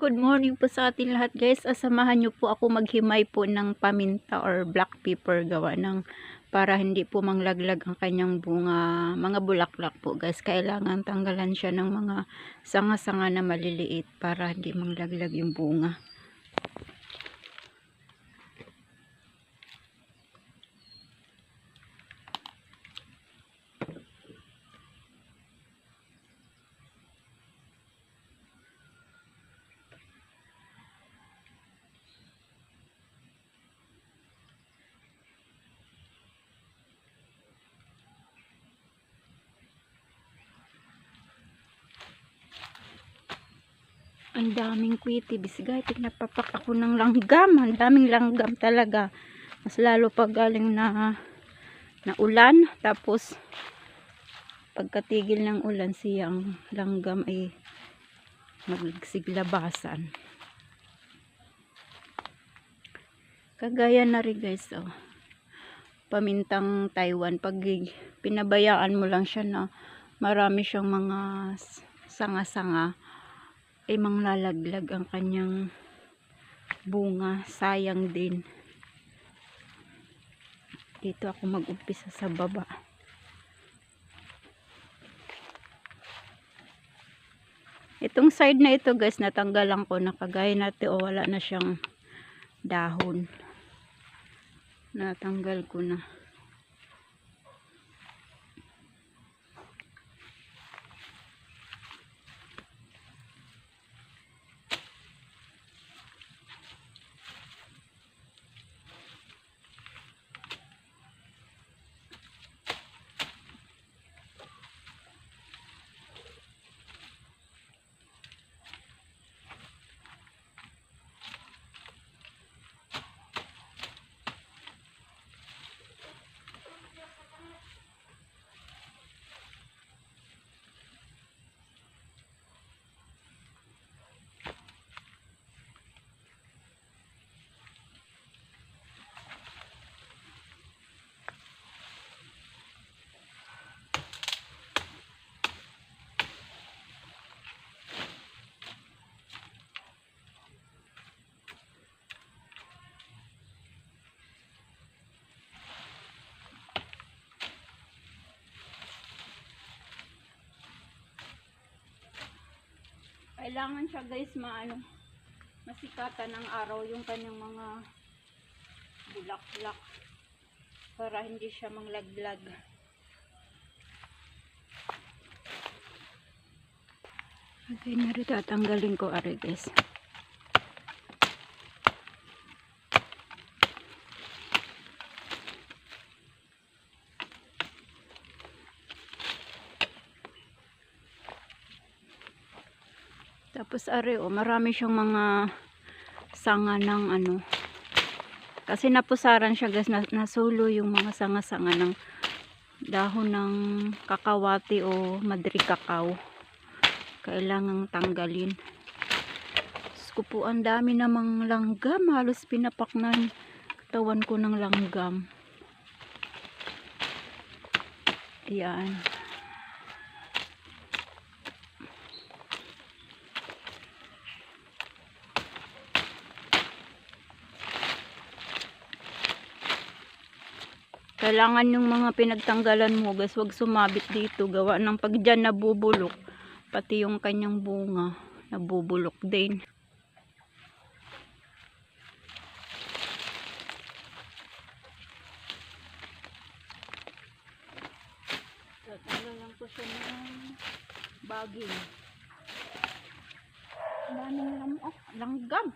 Good morning po sa atin lahat guys. Asamahan nyo po ako maghimay po ng paminta or black pepper gawa ng para hindi po manglaglag ang kanyang bunga, mga bulaklak po guys. Kailangan tanggalan siya ng mga sanga-sanga na maliliit para hindi manglaglag yung bunga. Ang daming kwiti. Bisigay, napapak ako ng langgam. Ang daming langgam talaga. Mas lalo pag galing na na ulan. Tapos, pagkatigil ng ulan siyang langgam ay magsiglabasan. Kagaya na rin guys, oh. Pamintang Taiwan. Pag pinabayaan mo lang siya na marami siyang mga sanga-sanga ay manglalaglag ang kanyang bunga. Sayang din. Dito ako mag-umpisa sa baba. Itong side na ito guys, natanggalan ko na kagaya natin o wala na siyang dahon. Natanggal ko na. Kailangan siya guys maano masikatan ng araw yung kanyang mga bulaklak para hindi siya manglaglag. Okay, narito at tanggalin ko are guys. Tapos are oh, marami siyang mga sanga ng ano. Kasi napusaran siya guys, na, nasulo yung mga sanga-sanga ng dahon ng kakawati o madri kakao. Kailangang tanggalin. Diyos dami namang langgam. Halos pinapak na katawan ko ng langgam. Ayan. Kailangan yung mga pinagtanggalan mo, guys, wag sumabit dito. Gawa ng pag dyan nabubulok, pati yung kanyang bunga, nabubulok din. Tatanggal lang ko siya ng baging. Daming lam oh, langgam.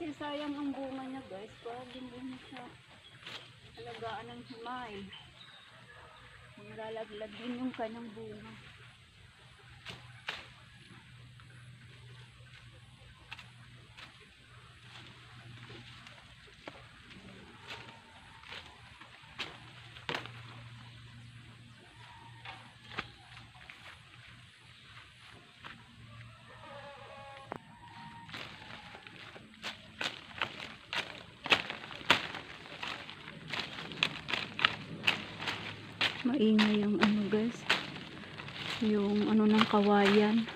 Kasi sayang ang bunga niya guys. Pag hindi mo siya alagaan ng himay. Malalaglag din yung kanyang bunga. Maingay yung ano guys. Yung ano ng kawayan.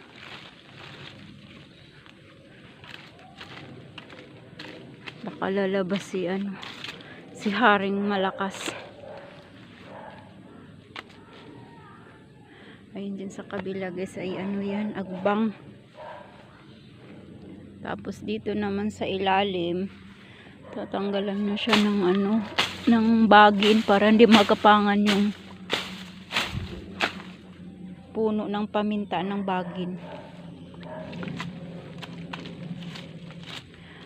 Baka lalabas si ano. Si Haring Malakas. Ayun din sa kabila guys ay ano yan. Agbang. Tapos dito naman sa ilalim. Tatanggalan na siya ng ano. Ng bagin para hindi magapangan yung puno ng paminta ng bagin.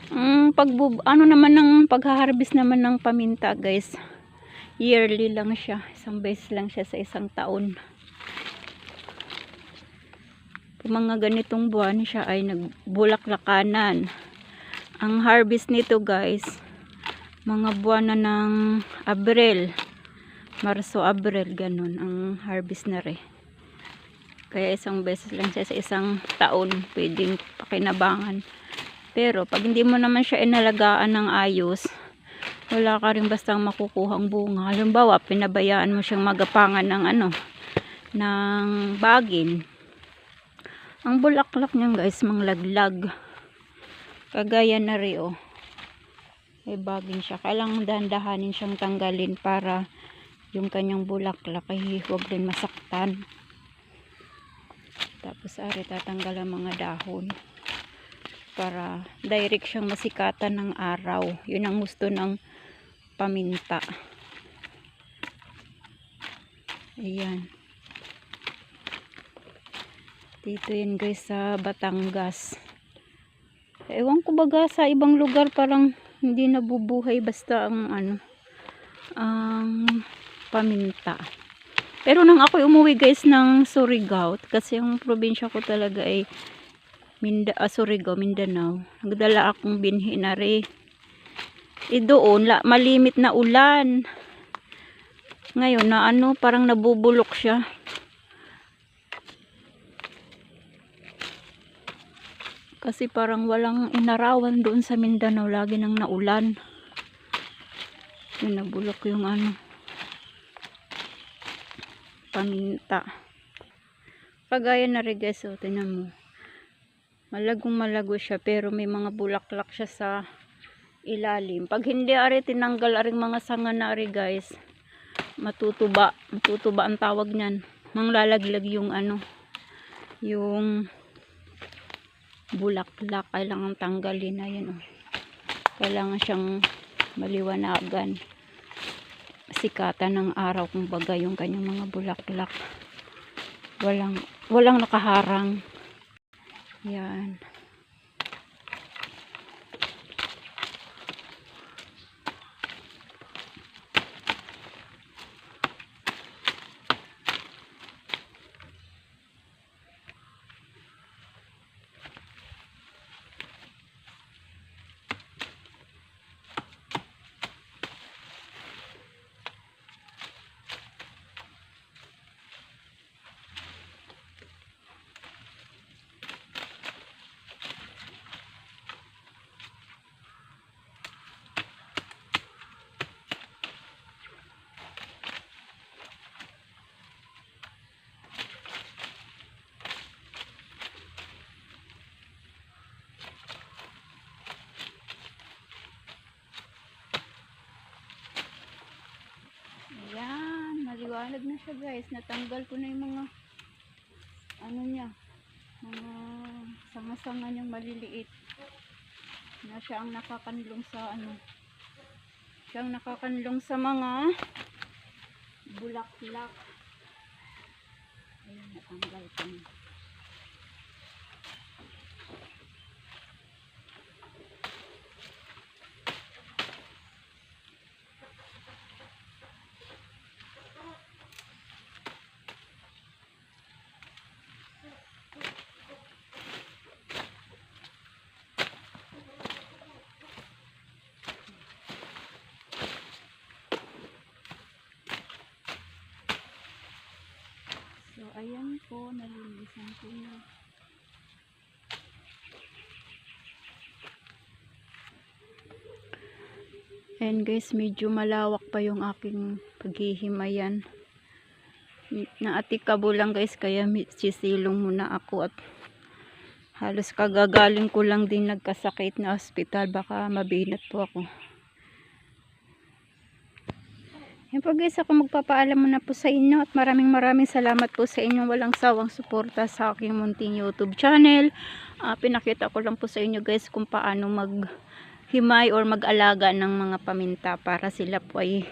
Mm, pag ano naman ng pagha-harvest naman ng paminta, guys. Yearly lang siya. Isang beses lang siya sa isang taon. Pag mga ganitong buwan siya ay nagbulaklakanan. Ang harvest nito, guys, mga buwan na ng Abril. Marso, Abril, ganun ang harvest na rin. Kaya isang beses lang siya sa isang taon pwedeng pakinabangan. Pero pag hindi mo naman siya inalagaan ng ayos, wala ka rin bastang makukuhang bunga. Halimbawa, pinabayaan mo siyang magapangan ng ano, ng bagin. Ang bulaklak niyan guys, manglaglag. Kagaya na rin oh. May bagin siya. Kailangan dahan-dahanin siyang tanggalin para yung kanyang bulaklak ay huwag din masaktan. Tapos ari tatanggal ang mga dahon para direct siyang masikatan ng araw. Yun ang gusto ng paminta. Ayan. Dito yan guys sa Batangas. Ewan ko baga sa ibang lugar parang hindi nabubuhay basta ang ano ang paminta. Pero nang ako umuwi guys ng Surigao, kasi yung probinsya ko talaga ay Minda, ah, Surigao, Mindanao. Nagdala akong binhi na rin. Eh doon, la, malimit na ulan. Ngayon na ano, parang nabubulok siya. Kasi parang walang inarawan doon sa Mindanao. Lagi nang naulan. Yun, nabulok yung ano paminta. Kagaya na rin guys, oh, tinan mo. Malagong malago siya pero may mga bulaklak siya sa ilalim. Pag hindi ari tinanggal aring mga sanga na ari guys, matutuba. Matutuba ang tawag niyan. Manglalaglag yung ano, yung bulaklak. Kailangan tanggalin na yun. Oh. Kailangan siyang maliwanagan sikatan ng araw kumbaga yung kanyang mga bulaklak. Walang walang nakaharang. Yan Ayan, maliwanag na siya guys. Natanggal ko na yung mga ano niya, mga sanga-sanga niyang maliliit. Na siya ang nakakanlong sa ano. Siya ang nakakanlong sa mga bulaklak. Ayan, natanggal ko na. So, ayan po, nalinisan ko na. And guys, medyo malawak pa yung aking paghihimayan. naatikabo lang guys kaya sisilong muna ako at halos kagagaling ko lang din nagkasakit na ospital baka mabinat po ako yan po guys ako magpapaalam muna po sa inyo at maraming maraming salamat po sa inyong walang sawang suporta sa aking munting youtube channel. Ah, pinakita ko lang po sa inyo guys kung paano maghimay or mag-alaga ng mga paminta para sila po ay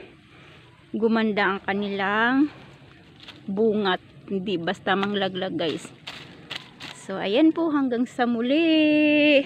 gumanda ang kanilang bungat. Hindi basta manglaglag guys. So ayan po hanggang sa muli